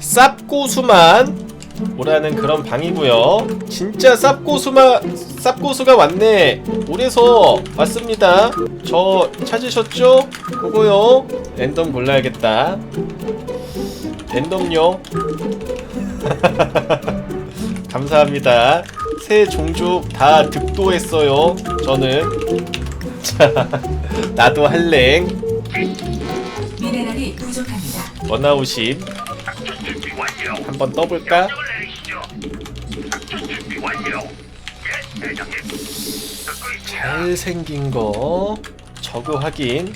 쌉고수만 오라는 그런 방이고요. 진짜 쌉고수마 쌉고수가 왔네. 올해서 왔습니다. 저 찾으셨죠? 그거요. 랜덤 골라야겠다. 랜덤요. 감사합니다. 새 종족 다 득도했어요. 저는 자 나도 할랭 미네랄이 부족합니다. 원아웃임. 한번 떠볼까? 명령을 내리시죠. 작전 준비 완료. 예, 대장님. 듣고 있습니다. 잘생긴 거 저거 확인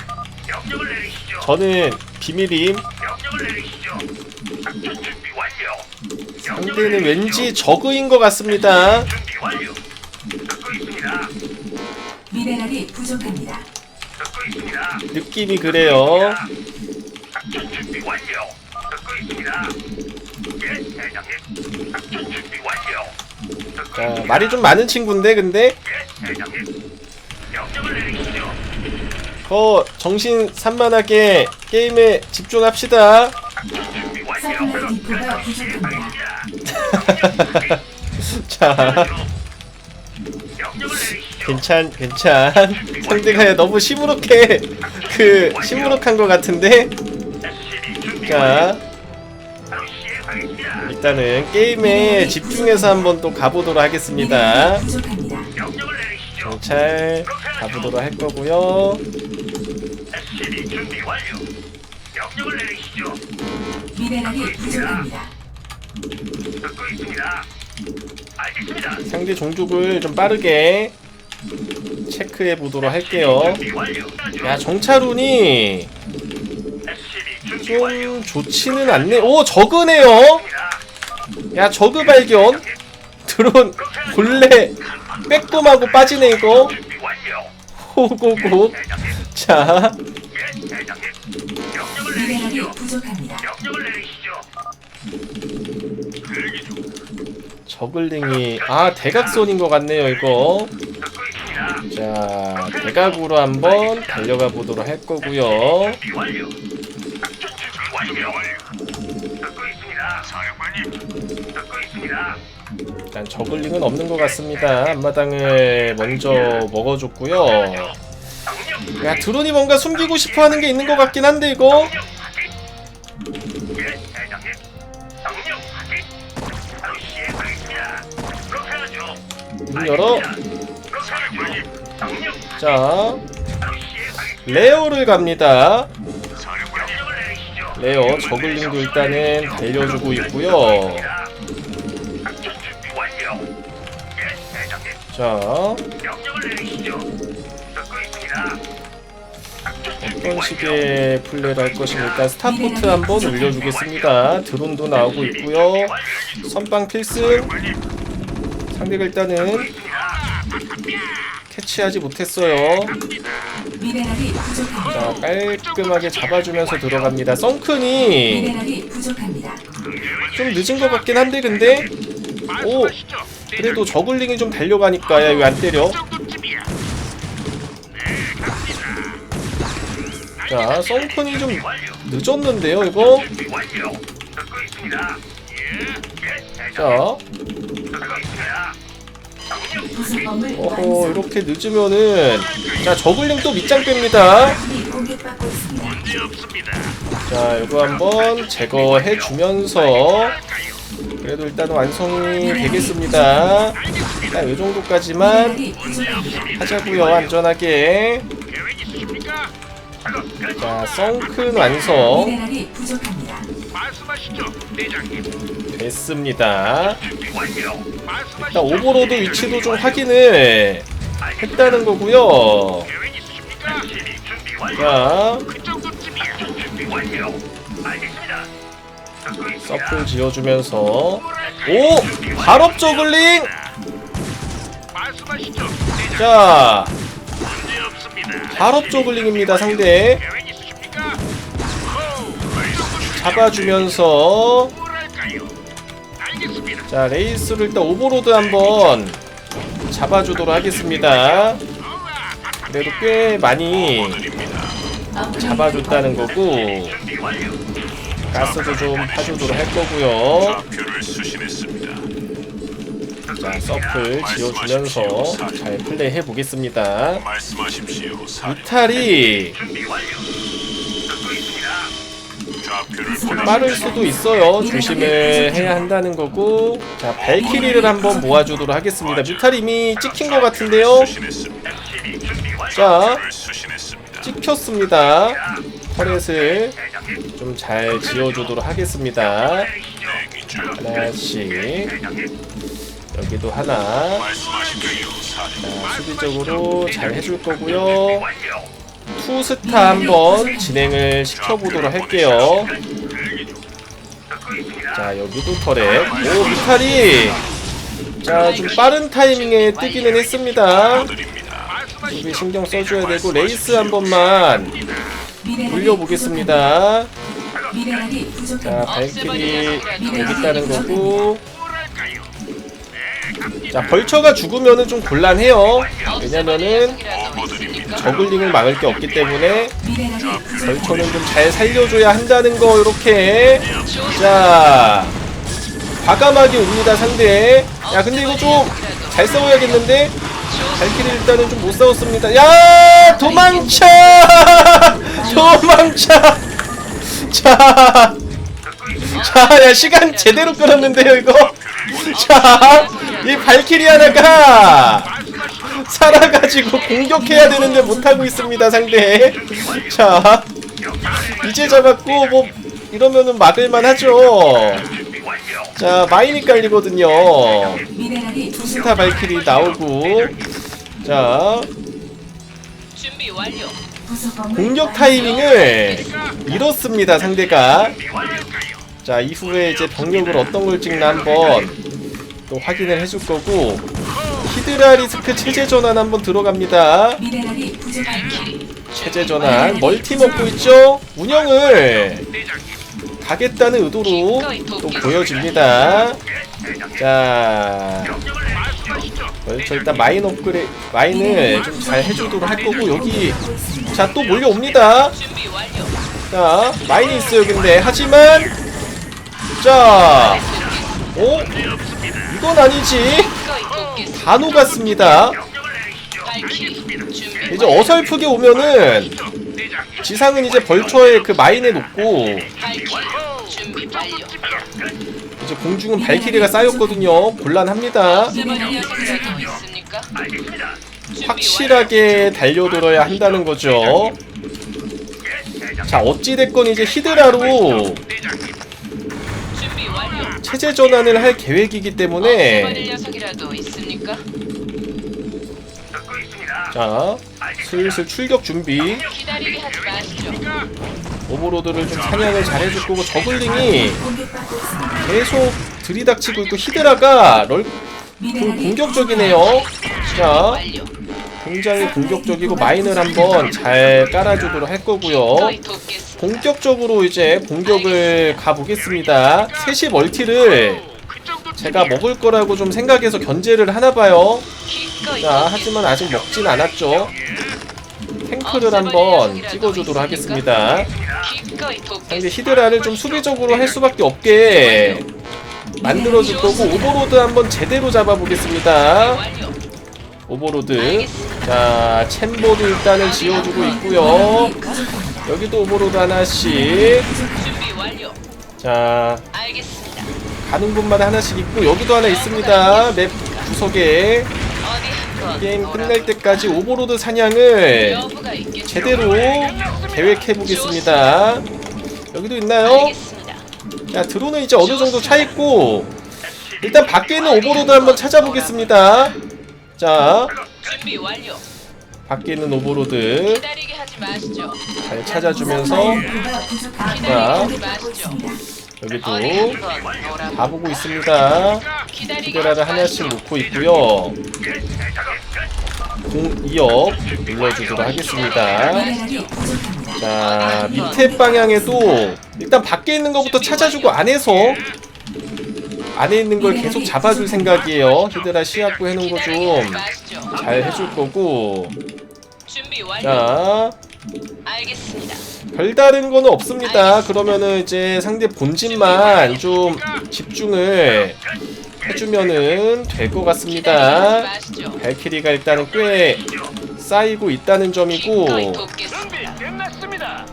명령을 내리시죠. 저는 비밀임 명령을 내리시죠. 작전 준비 완료. 상대는 왠지 저그인 것 같습니다 준비 완료. 듣고 있습니다. 미네랄이 부족합니다. 듣고 있습니다. 느낌이 그래요 있습니다. 말이 좀 많은 친구인데 근데. 더 정신 산만하게 게임에 집중합시다. 자. 괜찮 괜찮 상대가 너무 시무룩해 그 시무룩한 것 같은데 자 일단은 게임에 집중해서 한번 또 가보도록 하겠습니다. 경찰 가보도록 할 거고요. 상대 종족을 좀 빠르게 체크해 보도록 할게요. 야 정찰운이. 좀 좋지는 않네 오 저그네요 야 저그 발견 드론 본래 빼꼼하고 빠지네 이거. 호고고. 자. 저글링이 아 대각선인 것 같네요 이거. 자 대각으로 한번 달려가 보도록 할 거고요 저글링은 없는 것 같습니다 앞마당을 먼저 먹어줬고요. 야 드론이 뭔가 숨기고 싶어하는 게 있는 것 같긴 한데 이거. 문 열어 자. 레오를 갑니다. 레어 저글링도 일단은 달려주고 있고요 자. 명령을 내리시죠. 듣고 있습니다. 작전 준비 어떤 완료. 식의 플레이를 할 것입니까? 스타포트 한번 올려주겠습니다. 드론도 나오고 있고요. 선빵 필승 상대가 일단은 캐치하지 못했어요. 미네랄이 부족합니다. 자 깔끔하게 잡아주면서 들어갑니다. 썬큰이 미네랄이 부족합니다. 좀 늦은 것 같긴 한데 근데? 오 그래도 저글링이 좀 달려가니까 야 왜 안 때려 자 썬큰이 좀 늦었는데요 이거. 자 어허. 이렇게 늦으면은 자 저글링 또 밑장 뺍니다. 자 이거 한번 제거해 주면서 그래도 일단 완성이 되겠습니다 일단 이 정도까지만 미네랄이 부족합니다. 하자고요 안전하게. 자 썬큰 완성. 됐습니다. 일단 오버로드 위치도 좀 확인을 했다는 완료. 자 서플 지어주면서 오! 발업 저글링! 자. 발업 저글링입니다 상대. 잡아주면서. 자 레이스를 일단 오버로드 한번 잡아주도록 하겠습니다 그래도 꽤 많이 잡아줬다는 거고. 가스도 좀 파주도록 할 거고요. 좌표를 수신했습니다. 자, 서플 지어주면서 잘 플레이해 보겠습니다. 말씀하십시오. 사령. 이탈이 준비 완료. 듣고 있습니다. 좌표를 빠를 수도 있어요. 조심을 해야 한다는 거고. 자, 발키리를 한번 모아주도록 하겠습니다. 뮤탈 이미 찍힌 것 같은데요. 수신했습니다. SCB 준비 완료. 자, 좌표를 수신했습니다. 찍혔습니다. 터렛을. 좀 잘 지어주도록 하겠습니다. 하나씩. 여기도 하나. 자, 수비적으로 잘 해줄 거고요. 투스타 한번 진행을 시켜보도록 할게요. 자, 여기도 터렛. 오, 뮤탈이. 자, 좀 빠른 타이밍에 뜨기는 했습니다. 수비 신경 써줘야 되고, 레이스 한 번만 돌려보겠습니다. 미네랄이 자, 부족합니다. 발길이 여기 있다는 거고. 뭐랄까요? 자, 벌처가 죽으면은 좀 곤란해요. 왜냐면은 어머드립니다. 저글링을 막을 게 없기 때문에 미네랄이. 벌처는 좀 잘 살려줘야 한다는 거, 이렇게. 자, 과감하게 옵니다, 상대. 야, 근데 이거 좀 잘 싸워야겠는데? 발길이 일단은 좀 못 싸웠습니다. 야, 도망쳐! 도망쳐! 자, 자, 야, 시간 제대로 끌었는데요, 이거? 자, 이 발키리 하나가 살아가지고 공격해야 되는데 못하고 있습니다, 상대. 자, 이제 잡았고, 뭐, 이러면은 막을만 하죠. 자, 마인이 깔리거든요. 투스타. 발키리 나오고. 자, 준비 완료. 공격 타이밍을 잃었습니다, 상대가. 자, 이후에 이제 병력을 어떤 걸 찍나 한번 또 확인을 해줄 거고. 히드라 리스크 체제 전환 한번 들어갑니다. 체제 전환. 멀티 먹고 있죠? 운영을 가겠다는 의도로 또 보여집니다. 자, 그렇죠. 일단 마인 업그레이, 마인을 좀 잘 해주도록 할 거고, 여기, 자, 또 몰려옵니다. 자, 마인이 있어요, 근데. 하지만, 자, 어? 이건 아니지. 다 녹았습니다. 이제 어설프게 오면은, 지상은 이제 벌처의 그 마인에 놓고. 이제 공중은 발키리가 쌓였거든요. 곤란합니다. 확실하게 달려들어야 한다는 거죠. 자, 어찌됐건 이제 히드라로. 체제 전환을 할 계획이기 때문에 있습니까? 자 슬슬 출격 준비 기다리게 하지 마시죠. 오버로드를 좀 사냥을 잘 해줄 거고 저글링이 공격받고 있습니다. 계속 들이닥치고 있고 히드라가 널 미네랄이 공격적이네요 자 완료. 굉장히 공격적이고 마인을 한번 잘 깔아주도록 할 거고요 돕겠습니다. 본격적으로 이제 공격을 가보겠습니다 셋이 멀티를 제가 먹을 거라고 좀 생각해서 견제를 하나 봐요 기꺼이 자 하지만 아직 먹진 않았죠 탱크를 한번 찍어주도록 하겠습니다 돕겠습니다. 히드라를 좀 수비적으로 할 수밖에 없게 만들어줄 거고 오버로드 한번 제대로 잡아보겠습니다. 오버로드 자 챔버도 일단은 지어주고 있고요 여기도 오버로드 하나씩. 자. 가는 곳마다 하나씩 있고 여기도 하나 있습니다 맵 구석에 게임 끝날 때까지 오버로드 사냥을. 제대로 계획해 보겠습니다. 여기도 있나요? 자 드론은 이제 어느 정도 차 있고 일단 밖에 있는 오버로드 한번 찾아보겠습니다. 자. 밖에 있는 오버로드. 잘 찾아주면서 미 여기도. 다 보고 있습니다. 하지 하나씩. 놓고 있고요. 공 2업 눌러주도록 하겠습니다. 자 밑에 방향에도 일단 밖에 있는 것부터 찾아주고 안에서 안에 있는 걸 계속 잡아줄 생각이에요 히드라 시야구 해놓은 거 좀. 잘 해줄 거고 준비 완료. 자 알겠습니다. 별다른 거는 없습니다. 그러면은 이제 상대 본진만 좀 집중을 해주면은 될 것 같습니다. 발키리가 일단은 꽤 쌓이고 있다는 점이고.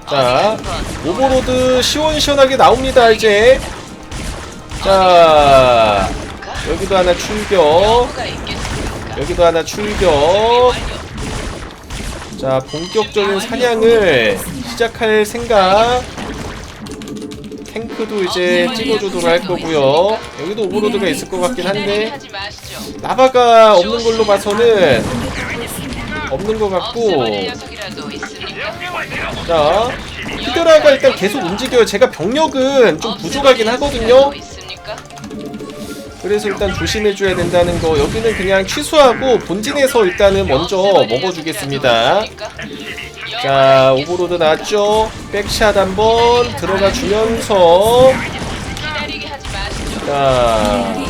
자 오버로드 시원시원하게 나옵니다 이제 자 여기도 하나 출격? 여기도 하나 출격. 자 본격적인 사냥을 시작할 생각 탱크도 이제 찍어주도록 할 거고요 여기도 오버로드가 있을 것 같긴 한데. 나바가 없는 걸로 봐서는. 없는 것 같고? 자 히드라가 일단 계속 움직여요 제가 병력은 좀 부족하긴 하거든요 그래서 일단 조심해줘야 된다는 거 여기는 그냥 취소하고 본진에서 일단은 먼저 먹어주겠습니다? 자 오버로드 나왔죠 백샷 한번 들어가 주면서 기다리게 하지 마시죠. 자.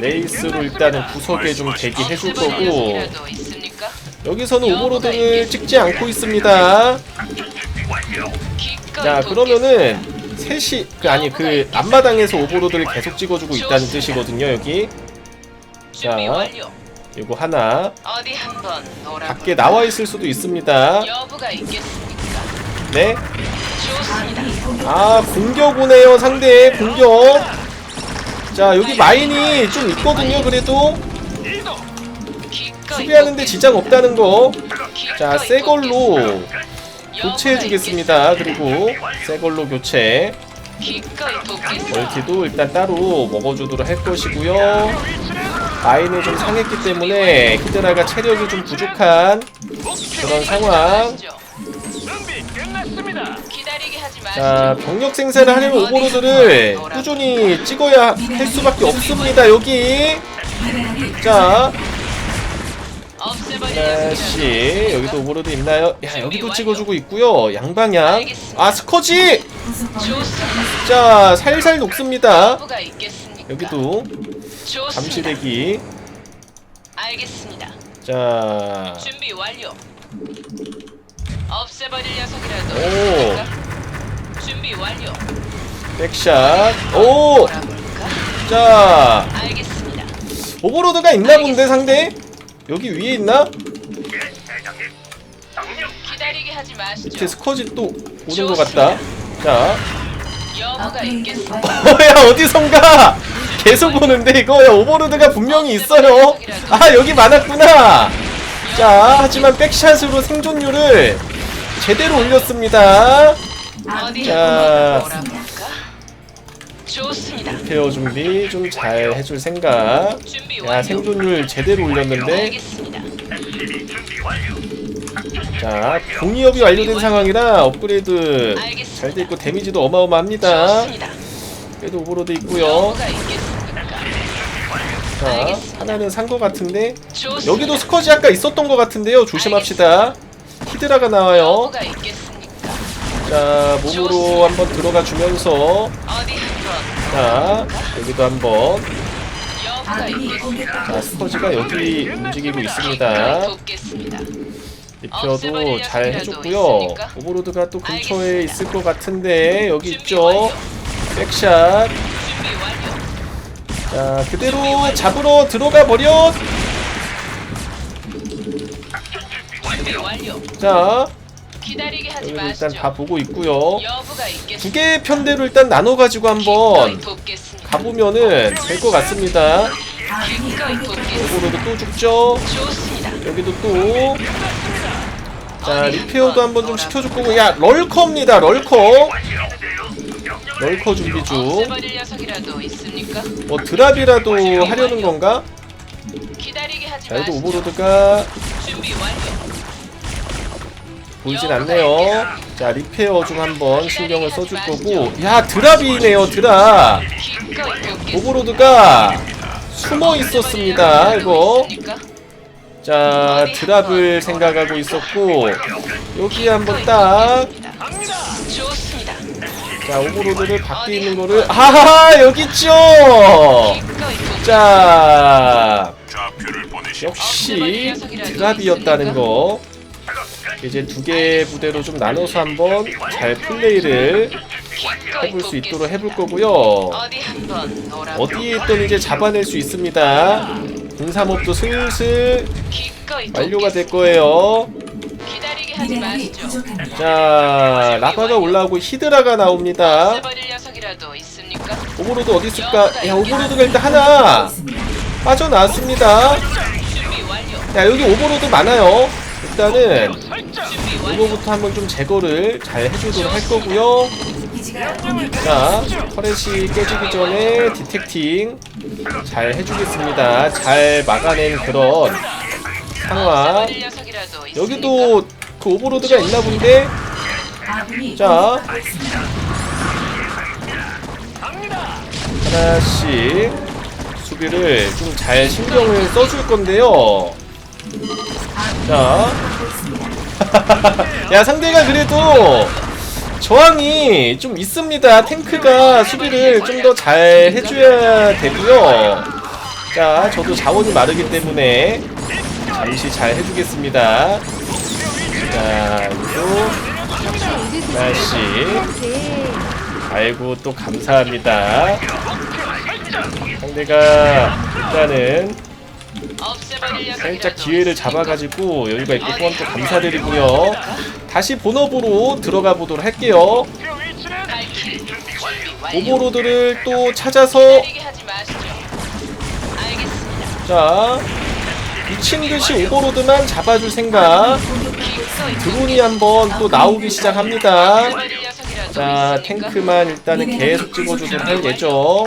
레이스로 일단은 구석에 좀 대기해줄 거고? 여기서는 오버로드를 찍지 않고 있습니다 자 그러면은 셋이 그 아니 그 앞마당에서 오버로드를 계속 찍어주고 있다는 뜻이거든요 여기 준비 자. 완료. 이거 하나 어디 한번 놀아. 밖에 나와 있을 수도 있습니다 여부가 있겠습니까? 네 좋습니다. 아 공격 오네요 상대 공격 자 여기 마인이 좀 있거든요 그래도 기꺼이 수비하는데 지장 없다는 거자 새 걸로. 교체해 주겠습니다 그리고 새 걸로 교체. 멀티도 일단 따로 먹어주도록 할 것이고요 마인이 좀 상했기 때문에 히드라가 체력이 좀 부족한 그런 상황. 자 병력 생산을 하려면 오버로드를 꾸준히 찍어야 할 수밖에 없습니다 여기 자 다시 녀석이라도 여기도 오버로드 있나요? 야 여기도 찍어주고 있고요 양방향 아 스커지. 자 살살 녹습니다? 여기도. 잠시 대기 알겠습니다. 자 준비 완료. 없애버릴 녀석이라도 오. 준비 완료. 백샷 오! 자 알겠습니다. 오버로드가 있나 본데 상대? 여기 위에 있나? 기다리게 하지 마시죠. 밑에 스커지 또 오는 것 같다 자 여부가 있겠습니다. 완료. 어야 어디선가 계속 오는데 이거 야 오버로드가 분명히 있어요 아 여기 많았구나 자 하지만 백샷으로 생존율을 제대로 올렸습니다 어디 자. 한번? 좋습니다. 페어 준비 좀 잘 해줄 생각 야. 생존율 제대로 올렸는데. 자 공이업이 완료된 상황이라 업그레이드. 잘 돼 있고 데미지도 어마어마합니다. 그래도 오버로드 있고요? 자. 하나는 산 것 같은데. 여기도 스커지 아까 있었던 것 같은데요 조심합시다 히드라가 나와요? 자 몸으로 한번 들어가 주면서 자 여기도 한번 자. 스커지가 여기 움직이고 있습니다. 리페어도 잘 해줬고요 오버로드가 또 근처에 있을 것 같은데 여기 있죠. 백샷. 자 그대로 잡으러 들어가 버려. 자 기다리게 하지 여기 마시죠. 일단 다 보고 있고요 여부가? 두 개의 편대로 일단 나눠가지고 한번 돕겠습니다. 가보면은 될 것 같습니다 기꺼이 돕겠습니다. 오버로드 또 죽죠 좋습니다. 여기도 또. 자, 리페어도 한번 좀 시켜줄 거고. 야, 럴커입니다, 럴커. 럴커 준비 중. 없애버릴 녀석이라도 있습니까? 뭐, 드랍이라도 하려는 건가? 기다리게 하지 자, 여기도 마시죠. 오버로드가 준비 완료. 보이진 않네요. 자, 리페어 중 한번 신경을 써줄 거고. 야, 드랍이네요, 드랍. 오버로드가 숨어 있었습니다, 이거. 자, 드랍을 생각하고 있었고. 여기 한번 딱. 자, 오버로드를 밖에 있는 거를. 하하, 여기 있죠! 자. 역시 드랍이었다는 거. 이제 두 개의 부대로 좀 나눠서 한번 잘 플레이를 해볼 수 있도록. 해볼 거고요. 어디? 어디에 있든 이제 잡아낼 수 있습니다. 공삼업도 슬슬 완료가 될. 거예요. 자, 라바가 올라오고 히드라가 나옵니다. 오버로드 어디 있을까? 야, 오버로드가 일단 하나. 빠져나왔습니다. 야, 여기 오버로드 많아요. 일단은. 이거부터 한번 좀 제거를 잘 해주도록 할 거고요. 자, 터렛이 깨지기 전에 디텍팅 잘 해주겠습니다. 잘 막아낸 그런 상황. 여기도 그 오버로드가 있나 본데? 자. 하나씩 수비를 좀 잘 신경을 써줄 건데요. 자. 야, 상대가 그래도 저항이 좀 있습니다. 탱크가 수비를 좀 더 잘 해줘야 되고요. 자, 저도 자원이 마르기 때문에 잠시 잘 해주겠습니다. 자, 이거 하나씩. 아이고, 또 감사합니다. 상대가 일단은 살짝 기회를? 잡아가지고 여유가 있고 또 감사드리고요. 다시 본업으로 들어가 보도록 할게요. 오버로드를 또 찾아서. 자 미친 듯이 오버로드만 잡아줄 생각. 드론이 한번 또 나오기 시작합니다. 자? 탱크만 일단은 계속 찍어주도록 할 예정.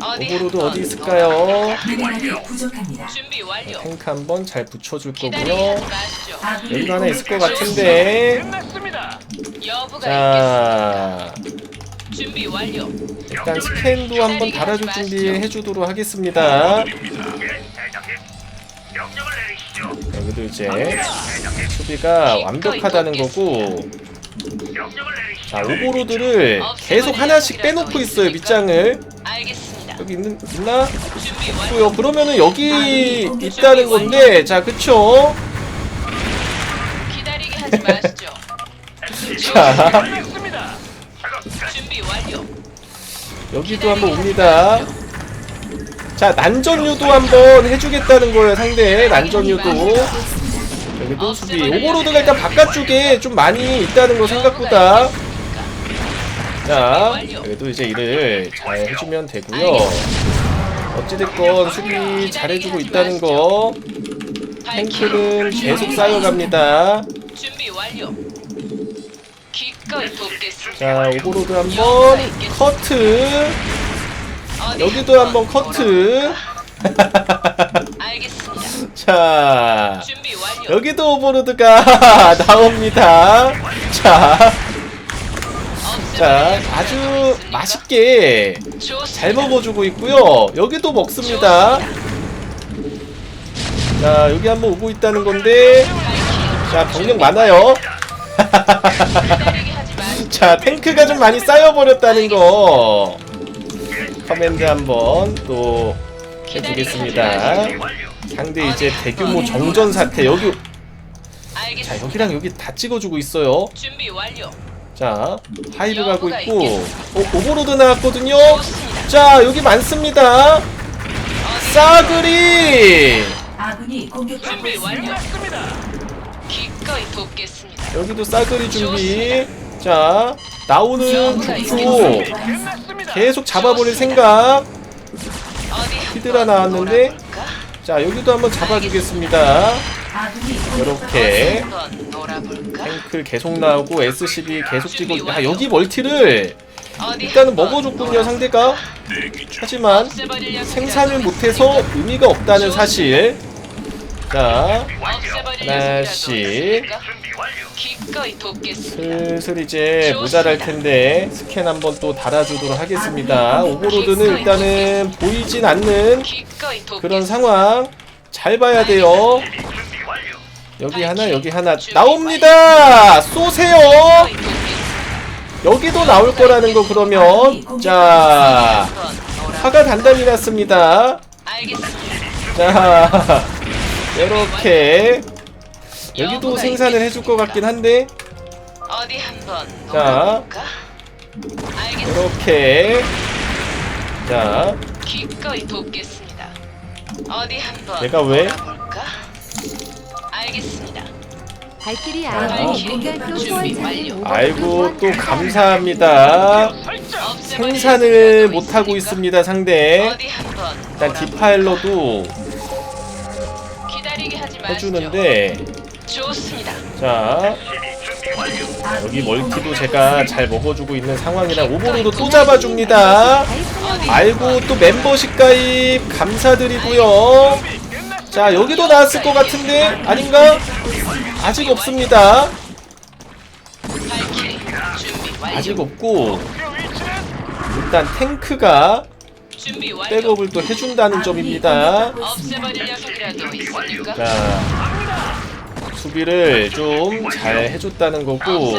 어디 오버로드 어디 있을까요? 미네랄이 부족합니다. 준비 완료. 탱크 한번 잘 붙여줄 거고요. 마시죠. 여기 하나 있을 것 같은데. 여부가 자. 준비 완료. 일단 스캔도 한번 달아줄 준비 해 주도록 하겠습니다. 명령을 내리시죠. 여기도 이제 수비가 완벽하다는 거고 명령을 내리시죠. 자 오버로드를 계속 하나씩 빼놓고 있어요 밑장을. 여기 있는 있나? 없고요 그러면은 여기 있다는 건데 자 그쵸? 기다리게 하지 마시죠. 자 준비 완료. 여기도 한번 옵니다 자 난전유도 한번 해주겠다는 거예요 상대 난전유도 여기도 수비 오버로드가 일단 바깥쪽에 좀 많이 있다는 거 생각보다 자 그래도 이제 일을 잘 해주면 되고요 어찌됐건 수비 잘해주고 있다는 거 탱크는 계속 쌓여갑니다 준비 완료. 기꺼이 돕겠습니다. 자 오버로드 한번 커트 여기도 한번 커트 알겠습니다. 자 준비 완료. 여기도 오버로드가 나옵니다 자, 자 아주 맛있게 잘 먹어주고 있고요 여기도 먹습니다 자 여기 한번 오고 있다는 건데 자 병력 많아요 자 탱크가 좀 많이 쌓여버렸다는 거 커맨드 한번 또 해주겠습니다 상대 이제 대규모 정전 사태 여기 자. 여기랑 여기 다 찍어주고 있어요 준비 완료. 자 하이브 가고 있고 어, 오버로드 나왔거든요. 자 여기 많습니다. 싸그리! 아군이 완료. 있습니다. 기꺼이 돕겠습니다. 여기도 싸그리 준비. 자 나오는 족족 계속 잡아버릴 생각. 히드라 나왔는데? 자 여기도 한번 잡아주겠습니다. 아군이 이렇게 한번 놀아볼까? 계속 나오고 SCB 계속 찍어 아 여기 멀티를 일단은 먹어줬군요 상대가 중. 하지만 생산을? 못해서 의미가 없다는 사실 자 하나씩. 슬슬 이제 모자랄 텐데 스캔 한번 또 달아주도록 하겠습니다. 오버로드는 일단은 보이진 않는. 그런 상황 잘 봐야 돼요. 완료. 여기 하나 여기 하나 나옵니다. 쏘세요. 여기도 나올 거라는 거 그러면 자 화가 단단히 났습니다. 자 이렇게 여기도 생산을 해줄 것 같긴 한데 어디 한번 자. 이렇게 자 기꺼이 돕겠습니다. 어디 한번 내가 왜? 알겠습니다. 발길이 아. 아군 준비 공격도 소환장인 오버로드 아이고 또 감사합니다 없애버릴 생산을 생각도 못 하고 있습니까? 있습니다 상대 어디 한번 일단? 디파일러도 기다리게 하지 마시죠. 해주는데 좋습니다. 자 준비 완료. 여기 멀티도 제가 잘 먹어주고 있는 상황이라 오버로드 또 잡아줍니다 아이고 또 멤버십 가입 감사드리고요 자 여기도 나왔을 것 같은데 아닌가? 아직 없습니다. 아직 없고 일단 탱크가. 백업을 또 해준다는 점입니다? 자 수비를 좀 잘 해줬다는 거고?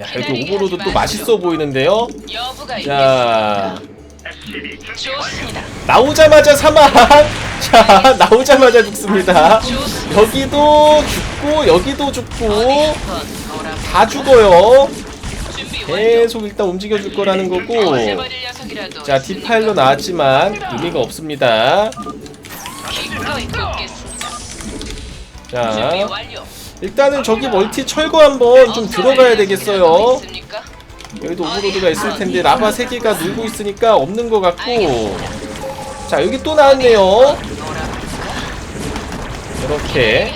야 여기 오버로드 또 맛있어 보이는데요 자? 좋습니다. 나오자마자 사망 자 나오자마자 죽습니다. 여기도 죽고 여기도 죽고? 다 죽어요. 계속 일단 움직여 줄 거라는 거고 자? 디파일로 나왔지만 의미가 없습니다 자. 일단은 저기 멀티 철거 한번 좀 들어가야 되겠어요? 여기도 오버로드가 있을 텐데 라바 3개가 놀고 있으니까 없는 것 같고. 자 여기 또 나왔네요? 이렇게.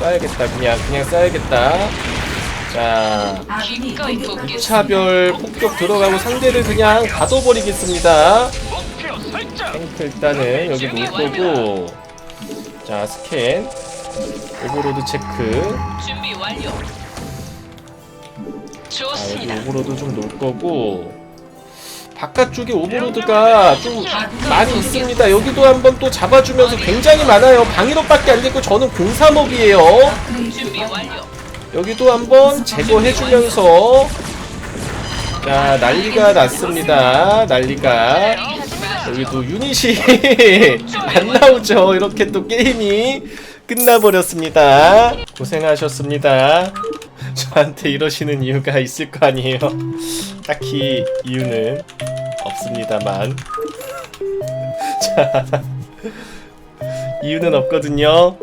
쏴야겠다. 그냥 그냥 쏴야겠다. 자 아군이 기꺼이 공격받고 돕겠습니다. 차별 폭격 들어가고 상대를 그냥 가둬버리겠습니다. 탱크 일단은 여기 놓을 거고. 자 스캔. 오버로드 체크 좋습니다. 오버로드 좀 놓을 거고. 바깥쪽에 오버로드가 좀 많이 있습니다. 여기도 한번 또 잡아주면서 굉장히 많아요. 방위로밖에 안 되고 저는 공사업이에요. 준비 완료. 여기도 한번 제거해주면서. 자 난리가 났습니다. 난리가. 여기도 유닛이 안 나오죠. 이렇게 또 게임이 끝나버렸습니다. 고생하셨습니다 저한테 이러시는 이유가 있을 거 아니에요. 딱히 이유는 없습니다만. 자 이유는 없거든요